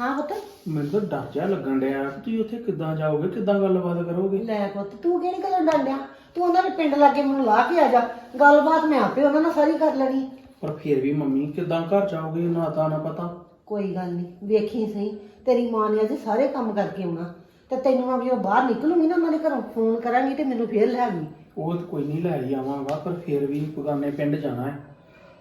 ਹਾਂ ਪੁੱਤ।
ਮੈਨੂੰ ਤਾਂ ਡਰ ਜਿਹਾ ਲੱਗਣ ਡਿਆ। ਕਿ ਤੁਸੀਂ ਉੱਥੇ ਕਿੱਦਾਂ ਜਾਓਗੇ ਕਿੱਦਾਂ ਗੱਲਬਾਤ ਕਰੋਗੇ?
ਲੈ ਪੁੱਤ ਤੂੰ ਕਿਹੜੀ ਗੱਲ ਡਾਂਡਿਆ ਤੂੰ ਉਹਨਾਂ ਦੇ ਪਿੰਡ ਲਾਗੇ ਮੈਨੂੰ ਲਾ ਕੇ ਆ ਜਾ। ਗੱਲਬਾਤ ਮੈਂ ਆਪੇ ਉਹਨਾਂ ਨਾਲ ਸਾਰੀ ਕਰ ਲੈਣੀ
ਪਰ ਫਿਰ ਵੀ ਮੰਮੀ ਕਿੱਦਾਂ ਘਰ ਜਾਓਗੇ ਨਾ ਤਾਂ ਨਾ ਪਤਾ?
ਕੋਈ ਗੱਲ ਨਹੀਂ ਵੇਖੀ ਸਹੀ। ਤੇਰੀ ਮਾਂ ਨੇ ਅੱਜ ਸਾਰੇ ਕੰਮ ਕਰਕੇ ਆਉਣਾ। ਤੇ ਤੈਨੂੰ ਮੈਂ ਜਦੋਂ ਬਾਹਰ ਨਿਕਲੂੰਗੀ ਨਾ ਉਹਨਾਂ ਦੇ ਘਰੋਂ ਫੋਨ ਕਰਾਂਗੀ ਤੇ ਮੈਨੂੰ ਫੇਰ ਲੈ ਆਵੀਂ।
ਉਹ ਤਾਂ ਕੋਈ ਨਹੀਂ ਲੈ ਹੀ ਆਵਾਂਗਾ ਪਰ ਫਿਰ ਵੀ ਪੁਰਾਣੇ ਪਿੰਡ ਜਾਣਾ ਹੈ।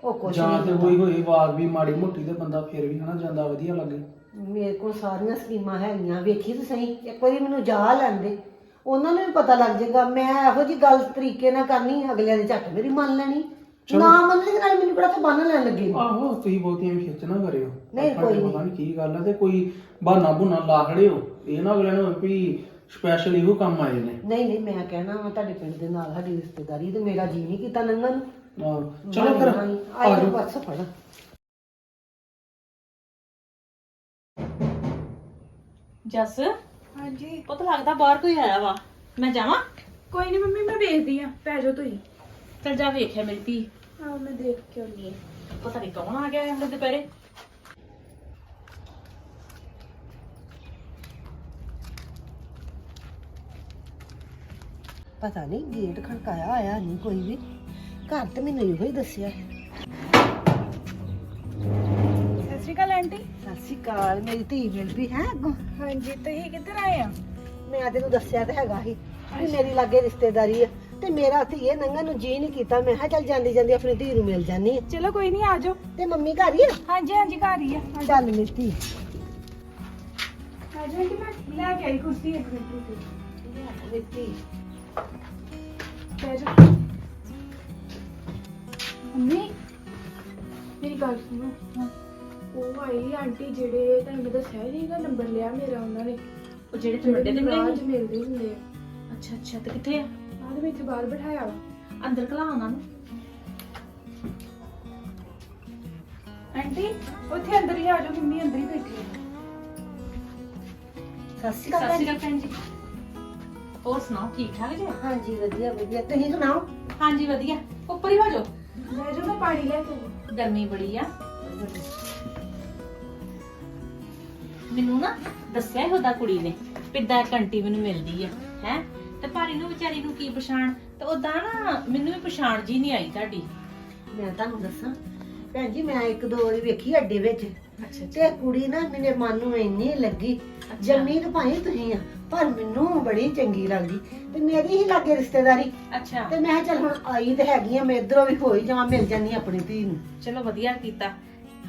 ਉਹ ਕੁਛ
ਜਾਂ
ਨਹੀਂ
ਤੇ ਹੋਈ ਹੋਈ ਆਵਾਜ਼ ਵੀ ਮਾੜੀ ਮੋਟੀ ਤੇ ਬੰਦਾ ਫਿਰ ਵੀ ਹਨਾ ਜਾਂਦਾ ਵਧੀਆ ਲੱਗੇ।
ਮੇਰੇ ਕੋਲ ਸਾਰੀਆਂ ਸਕੀਮਾਂ ਹੈਗੀਆਂ ਵੇਖੀ ਤੇ ਸਹੀ ਇੱਕ ਵਾਰੀ ਮੈਨੂੰ ਜਾ ਲੈਂਦੇ। ਉਹਨਾਂ ਨੂੰ ਵੀ ਪਤਾ ਲੱਗ ਜਾਏਗਾ ਮੈਂ ਇਹੋ ਜੀ ਗੱਲ ਤਰੀਕੇ ਨਾਲ ਕਰਨੀ ਅਗਲਿਆਂ ਦੇ ਝੱਟ ਮੇਰੀ ਮੰਨ ਲੈਣੀ। ਨਾ ਮੰਨਣੀ ਤੇ ਨਾਲ ਮੈਨੂੰ ਕਿਹੜਾ ਤੇ ਬੰਨ ਲੈਣ ਲੱਗੇ।
ਆਹੋ ਤੁਸੀਂ ਬਹੁਤੀਆਂ ਵੀ ਖਿੱਚ ਨਾ ਕਰਿਓ।
ਨਹੀਂ, ਕੋਈ
ਪਤਾ ਨਹੀਂ। ਕੀ ਗੱਲ ਆ ਤੇ ਕੋਈ ਬਹਾਨਾ ਬੁਨਾ ਲਾ ਖੜੇ ਹੋ ਇਹ ਨਾ ਅਗਲੇ ਨੂੰ ਵੀ ਸਪੈਸ਼ਲ ਇਹੋ ਕੰਮ ਆਏ ਨੇ।
ਨਹੀਂ ਨਹੀਂ ਮੈਂ ਕਹਿਣਾ ਵਾ ਤੁਹਾਡੇ ਪਿੰਡ ਦੇ ਨਾਲ ਸਾਡੀ ਰਿਸ਼ਤੇਦਾਰੀ ਤੇ ਮੇਰਾ ਜੀ ਨਹੀਂ ਕੀਤਾ ਲੰਘਣ ਨੂੰ
ਆਹੋ, ਚਲੋ ਫਿਰ
ਆਈ
ਆਜੋ
ਪਰਸ ਫੜ।
ਜੱਸ?
ਹਾਂਜੀ।
ਪੁੱਤ ਲੱਗਦਾ ਬਾਹਰ ਕੋਈ ਆਇਆ ਵਾ। ਮੈਂ ਜਾਵਾਂ?
ਕੋਈ ਨਹੀਂ ਮੰਮੀ ਮੈਂ ਵੇਖਦੀ ਆ। ਪੈ ਜਾਓ ਤੁਸੀਂ।
ਚਲ ਜਾ ਵੇਖਿਆ ਮੇਰੀ ਧੀ।
ਹਾਂ ਮੈਂ ਦੇਖ ਕੇ ਆਉਣੀ ਆ।
ਪਤਾ ਨਹੀਂ ਕੌਣ ਆ ਗਿਆ ਹੁਣ ਦੁਪਹਿਰੇ।
ਪਤਾ ਨਹੀਂ ਗੇਟ ਖੜਕਾਇਆ ਆਇਆ ਨਹੀਂ ਕੋਈ ਵੀ। ਘਰ ਤੇ ਮੈਨੂੰ ਇਹੋ ਹੀ ਦੱਸਿਆ।
ਸਤਿ ਸ਼੍ਰੀ ਅਕਾਲ ਆਂਟੀ।
ਸਤਿ ਸ਼੍ਰੀ ਅਕਾਲ ਮੇਰੀ ਧੀ ਮਿਲਦੀ ਹੈ ਅੱਗੋਂ।
ਹਾਂਜੀ ਤੁਸੀਂ ਕਿੱਧਰ ਆਏ ਆ
ਮੈਂ ਤੈਨੂੰ ਦੱਸਿਆ ਤਾਂ ਹੈਗਾ ਸੀ ਕਿ ਮੇਰੀ ਲਾਗੇ ਰਿਸ਼ਤੇਦਾਰੀ ਹੈ ਤੇ ਮੇਰਾ ਧੀਏ ਨੰਗਾ ਨੂੰ ਜੀ ਨਹੀਂ ਕੀਤਾ। ਮੈਂ ਕਿਹਾ ਚੱਲ ਜਾਂਦੀ ਜਾਂਦੀ ਆਪਣੀ ਧੀ ਨੂੰ ਮਿਲ ਜਾਨੀ ਆਂ।
ਚਲੋ ਕੋਈ ਨਹੀਂ ਆ ਜਾਓ।
ਤੇ ਮੰਮੀ ਘਰ ਹੀ ਆ?
ਹਾਂਜੀ ਹਾਂਜੀ ਘਰ ਹੀ ਆ।
ਚੱਲ ਮੇਰੀ ਧੀ।
ਆ ਜਾਓ ਕਿ ਮੈਂ ਲੈ ਕੇ ਆਈ ਕੁਰਸੀ ਇੱਕ ਮਿੰਟ ਰੁਕੋ।
ਮੇਰੀ ਧੀ।
ਪੈ ਜਾਓ। ਮੰਮੀ ਮੇਰੀ ਗੱਲ ਸੁਣੋ।
ਹਾਂ।
ਉਹ ਆਈ ਆਂਟੀ ਜਿਹੜੇ ਤੁਹਾਨੂੰ ਮੈਂ ਦੱਸਿਆ ਸੀਗਾ ਨੰਬਰ ਲਿਆ ਮੇਰਾ ਉਹਨਾਂ ਨੇ।
ਉਹ ਜਿਹੜੇ ਚਮੜੇ ਤੇ ਮਿਲੇ
ਮਿਲਦੇ ਹੁੰਦੇ ਆ।
ਅੱਛਾ ਅੱਛਾ ਤੇ ਕਿੱਥੇ ਆ?
ਆਹ ਦੇ ਵਿੱਚ ਬਾਹਰ ਬਿਠਾਇਆ ਵਾ।
ਅੰਦਰ ਕਲਾ ਉਹਨਾਂ ਨੂੰ।
ਆਂਟੀ ਉੱਥੇ ਅੰਦਰ ਹੀ ਆ ਜਾਓ ਮੰਮੀ ਅੰਦਰ ਹੀ ਬੈਠੀ ਆ।
ਸਤਿ ਸ਼੍ਰੀ
ਸਤਿ
ਅਕਾਲ
ਸ਼੍ਰੀ ਅਕਾਲ ਭੈਣ ਜੀ। ਹੋਰ ਸੁਣਾਓ ਠੀਕ ਠਾਕ ਜੀ?
ਹਾਂਜੀ ਵਧੀਆ ਵਧੀਆ। ਤੁਸੀਂ ਸੁਣਾਓ?
ਹਾਂਜੀ ਵਧੀਆ। ਉੱਪਰ ਹੀ ਹੋ ਜਾਓ।
ਲੈ ਜਾਓ ਮੈਂ ਪਾਣੀ ਲੈ ਕੇ ਆਉਂਦੀ।
ਗਰਮੀ ਬੜੀ ਆ। ਮੈਨੂੰ ਨਾ ਦੱਸਿਆ ਹੀ ਉਹਦਾ ਕੁੜੀ ਨੇ ਪਿੱਦਾ ਘੰਟੀ ਮੈਨੂੰ ਮਿਲਦੀ ਆ ਹੈ? ਤੇ ਭਾਰੀ ਨੂੰ ਵਿਚਾਰੀ ਨੂੰ ਕੀ ਪਛਾਣ? ਤੇ ਉਦਾਂ ਨਾ ਮੈਨੂੰ ਵੀ ਪਛਾਣ ਜੀ ਨਹੀਂ ਆਈ ਤੁਹਾਡੀ।
ਮੈਂ ਤੁਹਾਨੂੰ ਦੱਸਾਂ ਭੈਣ ਜੀ ਮੈਂ ਇੱਕ ਦੋ ਵਾਰੀ ਵੇਖੀ ਅੱਡੇ ਵਿੱਚ।
ਅੱਛਾ
ਤੇ ਕੁੜੀ ਨਾ ਮੇਰੇ ਮਨ ਨੂੰ ਇੰਨੀ ਲੱਗੀ ਜੰਮੀ ਤਾਂ ਭਾਈ ਤੁਸੀਂ ਆ ਪਰ ਮੈਨੂੰ ਬੜੀ ਚੰਗੀ ਲੱਗਦੀ। ਤੇ ਮੇਰੀ ਹੀ ਲਾਗੇ ਰਿਸ਼ਤੇਦਾਰੀ।
ਅੱਛਾ।
ਤੇ ਮੈਂ ਕਿਹਾ ਚੱਲ ਹੁਣ ਆਈ ਤੇ ਹੈਗੀ ਆ ਮੈਂ ਇਧਰੋਂ ਵੀ ਹੋਈ ਜਾਵਾਂ ਮਿਲ ਜਾਨੀ ਆਪਣੀ ਧੀ ਨੂੰ।
ਚਲੋ ਵਧੀਆ ਕੀਤਾ।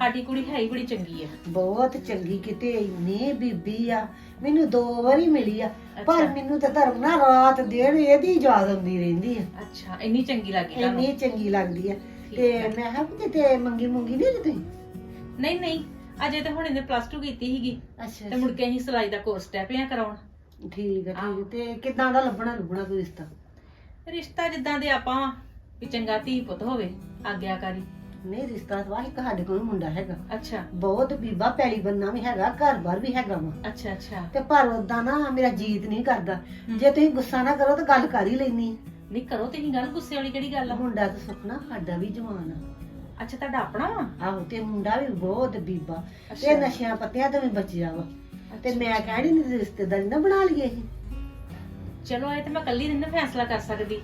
ਸਾਡੀ ਕੁੜੀ ਹੈ ਹੀ ਬੜੀ ਚੰਗੀ ਆ।
ਬਹੁਤ ਚੰਗੀ ਕਿਤੇ ਇੰਨੀ ਬੀਬੀ ਆ। ਮੈਨੂੰ ਦੋ ਵਾਰੀ ਮਿਲੀ ਆ ਪਰ
ਅੱਛਾ।
ਮੈਨੂੰ ਤਾਂ ਧਰਮ ਨਾ ਰਾਤ ਦਿਨ ਇਹਦੀ ਯਾਦ ਆਉਂਦੀ ਰਹਿੰਦੀ ਆ।
ਅੱਛਾ ਇੰਨੀ ਚੰਗੀ ਲੱਗੀ ਤੁਹਾਨੂੰ?
ਇੰਨੀ ਚੰਗੀ ਲੱਗਦੀ ਆ।
ਠੀਕ
ਤੇ
ਆ।
ਮੈਂ ਕਿਹਾ ਵੀ ਕਿਤੇ ਮੰਗੀ ਮੁੰਗੀ ਨਹੀਂ ਤੁਸੀਂ
ਨਹੀਂ ਨਹੀਂ ਅਜੇ ਤਾਂ ਹੁਣ ਇਹਨੇ ਪਲੱਸ 2 ਕੀਤੀ ਸੀਗੀ।
ਅੱਛਾ
ਤੇ ਮੁੜ ਕੇ ਅਸੀਂ ਸਿਲਾਈ ਦਾ ਕੋਰਸ ਟੈ ਪਿਆ ਕਰਾਉਣ।
ਠੀਕ ਆ। ਠੀਕ ਆ। ਤੇ ਕਿਦਾਂ ਦਾ ਲੱਭਣਾ ਲੱਭਣਾ ਕੋਈ ਰਿਸ਼ਤਾ?
ਰਿਸ਼ਤਾ ਜਿੱਦਾਂ ਦੇ ਆਪਾਂ ਵੀ ਚੰਗਾ ਧੀ ਪੁੱਤ ਹੋਵੇ ਆਗਿਆਕਾਰੀ।
ਨਹੀਂ ਰਿਸ਼ਤਾ ਤਾਂ ਵਾਹੀ ਤੁਹਾਡੇ ਕੋਲ ਮੁੰਡਾ ਹੈਗਾ।
ਅੱਛਾ।
ਬਹੁਤ ਬੀਬਾ ਪੈਲੀ ਬੰਨਾ ਵੀ ਹੈਗਾ ਘਰ-ਬਾਰ ਵੀ ਹੈਗਾ ਵਾ।
ਅੱਛਾ ਅੱਛਾ।
ਤੇ ਪਰ ਉਦਾਂ ਨਾ ਮੇਰਾ ਜੀਤ ਨਹੀਂ ਕਰਦਾ। ਜੇ ਤੁਸੀਂ ਗੁੱਸਾ ਨਾ ਕਰੋ ਤਾਂ ਗੱਲ ਕਰ ਹੀ ਲੈਣੀ
ਨਹੀਂ ਕਰੋ ਤੁਸੀਂ ਗੱਲ ਗੁੱਸੇ ਵਾਲੀ ਕਿਹੜੀ ਗੱਲ ਆ?
ਮੁੰਡਾ ਤਾਂ ਸੁਪਨਾ ਸਾਡਾ ਵੀ ਜਵਾਨ ਆ।
ਅੱਛਾ ਤੁਹਾਡਾ ਆਪਣਾ ਵਾ?
ਆਹੋ ਤੇ ਮੁੰਡਾ ਵੀ ਬਹੁਤ ਬੀਬਾ। ਤੇ
ਅੱਛਾ।
ਨਸ਼ਿਆਂ ਪੱਤਿਆਂ ਤੋਂ ਵੀ ਬਚਿਆ ਵਾ। ਤੇ ਮੈਂ ਕਹਿਣੀ ਨਹੀਂ ਰਿਸ਼ਤੇਦਾਰੀ ਨਾ ਬਣਾ ਲਈਏ ਅਸੀਂ।
ਚਲੋ ਇਹ ਤੇ ਮੈਂ ਕੱਲੀ ਨਹੀਂ ਨਾ ਫੈਸਲਾ ਕਰ ਸਕਦੀ।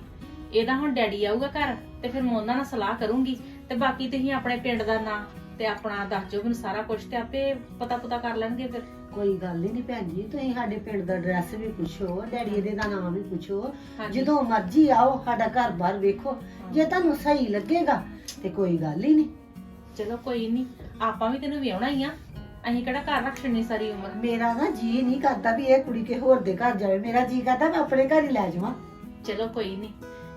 ਇਹਦਾ ਹੁਣ ਡੈਡੀ ਆਊਗਾ ਘਰ ਤੇ ਫਿਰ ਮੈਂ ਉਹਨਾਂ ਨਾਲ ਸਲਾਹ ਕਰੂੰਗੀ। ਤੇ ਬਾਕੀ ਤੁਸੀਂ ਆਪਣੇ ਪਿੰਡ ਦਾ ਨਾਂ ਤੇ ਆਪਣਾ ਦੱਸ ਦਿਓ ਮੈਨੂੰ ਸਾਰਾ ਕੁਝ ਤੇ ਆਪੇ ਪਤਾ ਪਤਾ ਕਰ ਲੈਣਗੇ ਫਿਰ।
ਕੋਈ ਗੱਲ ਹੀ ਨਹੀਂ ਭੈਣ ਜੀ ਤੁਸੀਂ ਸਾਡੇ ਪਿੰਡ ਦਾ ਐਡਰੈਸ ਵੀ ਪੁੱਛੋ ਡੈਡੀ ਦੇ ਦਾ ਨਾਮ ਵੀ ਪੁੱਛੋ।
ਹਾਂਜੀ।
ਜਦੋਂ ਮਰਜ਼ੀ ਆਓ ਸਾਡਾ ਘਰ-ਬਾਰ ਵੇਖੋ ਜੇ ਤੁਹਾਨੂੰ ਸਹੀ ਲੱਗੇਗਾ ਤੇ ਕੋਈ ਗੱਲ ਹੀ ਨਹੀਂ
ਚਲੋ ਕੋਈ ਨਹੀਂ ਆਪਾਂ ਵੀ ਤੈਨੂੰ ਵਿਆਹਣਾ ਹੀ ਆ। ਅਸੀਂ ਕਿਹੜਾ ਘਰ ਰੱਖ ਛੱਡਣੀ ਸਾਰੀ ਉਮਰ?
ਮੇਰਾ ਨਾ ਜੀ ਨਹੀਂ ਕਰਦਾ ਵੀ ਇਹ ਕੁੜੀ ਕੇ ਹੋਰ ਦੇ ਘਰ ਜਾਵੇ ਮੇਰਾ ਜੀ ਕਰਦਾ ਮੈਂ ਆਪਣੇ ਘਰ ਹੀ ਲੈ ਜਾਵਾਂ।
ਚਲੋ ਕੋਈ ਨਹੀਂ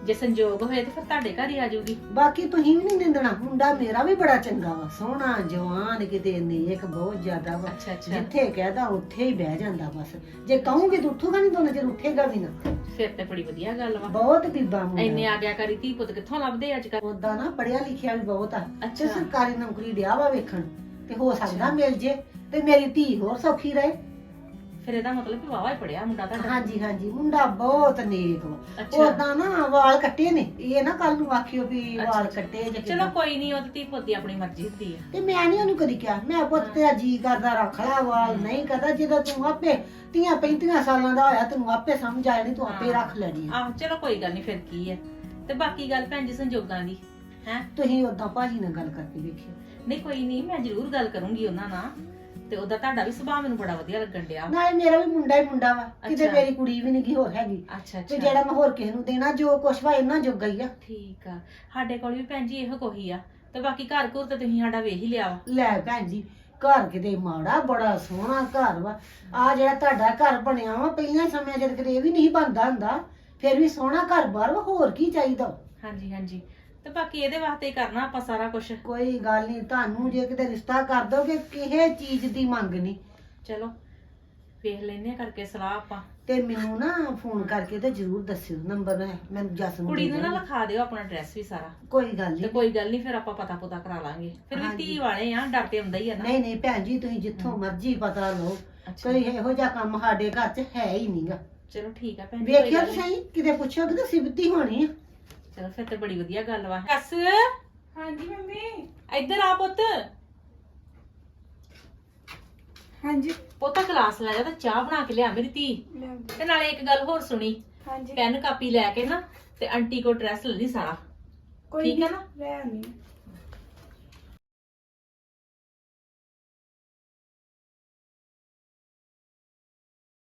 ਜੇ ਸੰਜੋਗ ਹੋਏ ਤੇ ਫਿਰ ਤੁਹਾਡੇ ਘਰ ਹੀ ਆ ਜਾਊਗੀ।
ਬਾਕੀ ਤੁਸੀਂ ਵੀ ਨਹੀਂ ਨਿੰਦਣਾ। ਮੁੰਡਾ ਮੇਰਾ ਵੀ ਬੜਾ ਚੰਗਾ ਵਾ। ਸੋਹਣਾ ਜਵਾਨ ਕਿਤੇ ਇੱਕ ਬਹੁਤ ਜ਼ਿਆਦਾ ਵਾ।
ਅੱਛਾ ਅੱਛਾ।
ਜਿੱਥੇ ਕਹਿਦਾ ਉੱਥੇ ਹੀ ਬਹਿ ਜਾਂਦਾ ਬਸ। ਜੇ ਕਹੂੰਗੀ ਤਾਂ ਉੱਠੂਗਾ ਨਹੀਂ ਦੋਨਾਂ ਚਿਰ ਉੱਠੇਗਾ ਵੀ ਨਾ।
ਫਿਰ ਤੇ ਬੜੀ ਵਧੀਆ ਗੱਲ ਵਾ।
ਬਹੁਤ ਬੀਬਾ
ਇੰਨੇ
ਮੁੰਡਾ
ਆ ਗਿਆ ਕਰੀ ਧੀ ਪੁੱਤ ਕਿੱਥੋਂ ਲੱਭਦੇ ਅੱਜ ਕੱਲ
ਉਦਾਂ ਨਾ ਪੜਿਆ ਲਿਖਿਆ ਵੀ ਬਹੁਤ ਆ। ਤੇ
ਅੱਛਾ।
ਸਰਕਾਰੀ ਨੌਕਰੀ ਡਿਆ ਵਾ ਵੇਖਣ। ਤੇ ਹੋ ਸਕਦਾ ਮਿਲ ਜੇ। ਤੇ ਮੇਰੀ ਧੀ ਹੋਰ ਸੌਖੀ ਰਹੇ।
ਫਿਰ ਇਹਦਾ ਮਤਲਬ ਕਿ ਵਾਵਾ ਹੀ ਪੜਿਆ ਮੁੰਡਾ ਤੁਹਾਡਾ।
ਹਾਂਜੀ ਹਾਂਜੀ ਮੁੰਡਾ ਬਹੁਤ ਨੇਕ ਵਾ।
ਅੱਛਾ।
ਉਦਾਂ ਨਾ ਵਾਲ ਕੱਟੇ ਨੇ ਇਹ ਨਾ ਕੱਲ ਨੂੰ ਆਖਿਓ ਵੀ ਵਾਲ ਕੱਟੇ ਜਾਂ
ਚਲੋ
ਕਿੱਦਾਂ।
ਕੋਈ ਨਹੀਂ ਉਹ ਤੇ ਧੀ ਪੁੱਤ ਦੀ ਆਪਣੀ ਮਰਜ਼ੀ ਹੁੰਦੀ ਆ।
ਤੇ ਮੈਂ ਨਹੀਂ ਉਹਨੂੰ ਕਦੀ ਕਿਹਾ। ਮੈਂ ਪੁੱਤ ਤੇਰਾ ਜੀ ਕਰਦਾ ਰੱਖ ਲੈ ਵਾਲ ਨਹੀਂ ਕਰਦਾ ਜਦੋਂ ਤੂੰ ਆਪੇ ਤੀਆਂ 35 ਸਾਲਾਂ ਦਾ ਹੋਇਆ ਤੈਨੂੰ ਆਪੇ ਸਮਝ ਆ ਜਾਣੀ ਤੂੰ ਆਪੇ। ਰੱਖ ਲੈਣੀ ਆ।
ਆਹ ਚਲੋ ਕੋਈ ਗੱਲ ਨਹੀਂ ਫਿਰ ਕੀ ਹੈ ਤੇ ਬਾਕੀ ਗੱਲ ਭੈਣ ਜੀ ਸੰਜੋਗਾਂ ਦੀ ਹੈ?
ਤੁਸੀਂ ਉਦਾਂ ਭਾਜੀ ਨਾਲ ਗੱਲ ਕਰਕੇ ਵੇਖਿਓ।
ਨਹੀਂ ਕੋਈ ਨਹੀਂ ਮੈਂ ਜ਼ਰੂਰ ਗੱਲ ਕਰੂੰਗੀ ਉਹਨਾਂ ਨਾਲ। ਤੇ ਉਹਦਾ ਤੁਹਾਡਾ ਵੀ ਸੁਭਾਅ ਮੈਨੂੰ ਬੜਾ ਵਧੀਆ ਲੱਗਣ ਡਿਆ।
ਨਾਲੇ ਮੇਰਾ ਵੀ ਮੁੰਡਾ ਹੀ ਮੁੰਡਾ ਵਾ ਕਿਤੇ
ਅੱਛਾ।
ਮੇਰੀ ਕੁੜੀ ਵੀ ਨਹੀਂ ਗੀ ਹੋਰ ਹੈਗੀ।
ਅੱਛਾ
ਤੇ
ਅੱਛਾ।
ਜਿਹੜਾ ਮੈਂ ਹੋਰ ਕਿਸੇ ਨੂੰ ਦੇਣਾ ਜੋ ਕੁਛ ਵਾ ਇਹਨਾਂ ਜੋਗਾ ਹੀ ਆ।
ਠੀਕ ਆ। ਸਾਡੇ ਕੋਲ ਵੀ ਭੈਣ ਜੀ ਇਹੋ ਕੋਈ ਆ। ਤੇ ਬਾਕੀ ਘਰ ਘਰ ਤੇ ਤੁਸੀਂ ਸਾਡਾ ਵੇਖ ਹੀ ਲਿਆ ਵਾ।
ਲੈ ਭੈਣ ਜੀ ਘਰ ਕਿਤੇ ਮਾੜਾ ਬੜਾ ਸੋਹਣਾ ਘਰ ਵਾ। ਆ ਜਿਹੜਾ ਤੁਹਾਡਾ ਘਰ ਬਣਿਆ ਵਾ ਪਹਿਲਾਂ ਸਮਿਆਂ ਜਦ ਕਿਤੇ ਇਹ ਵੀ ਨਹੀਂ ਬਣਦਾ ਹੁੰਦਾ ਫਿਰ ਵੀ ਸੋਹਣਾ ਘਰ ਬਾਰ ਵਾ ਹੋਰ ਕੀ ਚਾਹੀਦਾ?
ਹਾਂਜੀ ਹਾਂਜੀ। ਤੇ ਬਾਕੀ ਇਹਦੇ ਵਾਸਤੇ ਹੀ ਕਰਨਾ ਆਪਾਂ ਸਾਰਾ ਕੁਝ
ਕੋਈ ਗੱਲ ਨਹੀਂ ਤੁਹਾਨੂੰ ਜੇ ਕਿਤੇ ਰਿਸ਼ਤਾ ਕਰ ਦੋਗੇ ਕਿਸੇ ਚੀਜ਼ ਦੀ ਮੰਗ ਨਹੀਂ।
ਚਲੋ ਵੇਖ ਲੈਨੇ ਆ ਕਰਕੇ ਸਲਾਹ ਆਪਾਂ।
ਤੇ ਮੈਨੂੰ ਨਾ ਫੋਨ ਕਰਕੇ ਤੇ ਜ਼ਰੂਰ ਦੱਸਿਓ ਨੰਬਰ ਹੈ ਮੈਂ ਜਸ ਨੂੰ
ਕੁੜੀ
ਦੇ
ਨੂੰ ਨਾ। ਲਿਖਾ ਦਿਓ ਆਪਣਾ ਐਡਰੈਸ ਵੀ ਸਾਰਾ।
ਕੋਈ ਗੱਲ
ਤੇ
ਨਹੀਂ।
ਕੋਈ ਗੱਲ ਨਹੀਂ ਫਿਰ ਆਪਾਂ ਪਤਾ ਪੁਤਾ ਕਰਾ ਲਾਂਗੇ। ਫਿਰ ਵੀ
ਹਾਂਜੀ।
ਧੀ ਵਾਲੇ ਆ ਡਰ ਤੇ ਹੁੰਦਾ ਹੀ ਆ ਨਾ।
ਨਹੀਂ ਨਹੀਂ ਭੈਣ ਜੀ ਤੁਸੀਂ ਜਿੱਥੋਂ ਮਰਜ਼ੀ ਪਤਾ ਲਓ।
ਅੱਛਾ।
ਕੋਈ ਇਹੋ ਜਿਹਾ ਕੰਮ ਸਾਡੇ ਘਰ 'ਚ ਹੈ ਹੀ ਨਹੀਂਗਾ
ਚਲੋ ਠੀਕ ਆ ਭੈਣ ਜੀ, ਕੋਈ
ਵੇਖਿਆ
ਗੱਲ ਨੀ।
ਤੁਸੀਂ? ਕਿਤੇ ਪੁੱਛੋਗੇ ਤਾਂ ਸਿਬਤੀ ਹੋਣੀ ਆ।
ਚਲੋ ਫਿਰ ਤੇ ਬੜੀ ਵਧੀਆ ਗੱਲ ਵਾ। ਕੱਸ
ਹਾਂਜੀ ਮੰਮੀ।
ਇੱਧਰ ਆ ਪੁੱਤ।
ਹਾਂਜੀ।
ਪੁੱਤ ਗਲਾਸ ਲੈ ਜਾ ਤੇ ਚਾਹ ਬਣਾ ਕੇ ਲਿਆ ਮੇਰੀ ਧੀ। ਤੇ ਨਾਲੇ ਇੱਕ ਗੱਲ ਹੋਰ ਸੁਣੀ।
ਹਾਂਜੀ।
ਪੈਨ ਕਾਪੀ ਲੈ ਕੇ ਨਾ ਤੇ ਆਂਟੀ ਕੋ ਡਰੈਸ ਲੈ ਲਈ ਸਾਰਾ।
ਕੋਈ
ਠੀਕ ਹੈ
ਨੀ,
ਨਾ?
ਲੈ ਆਉਂਦੀ। ਹਾਂ।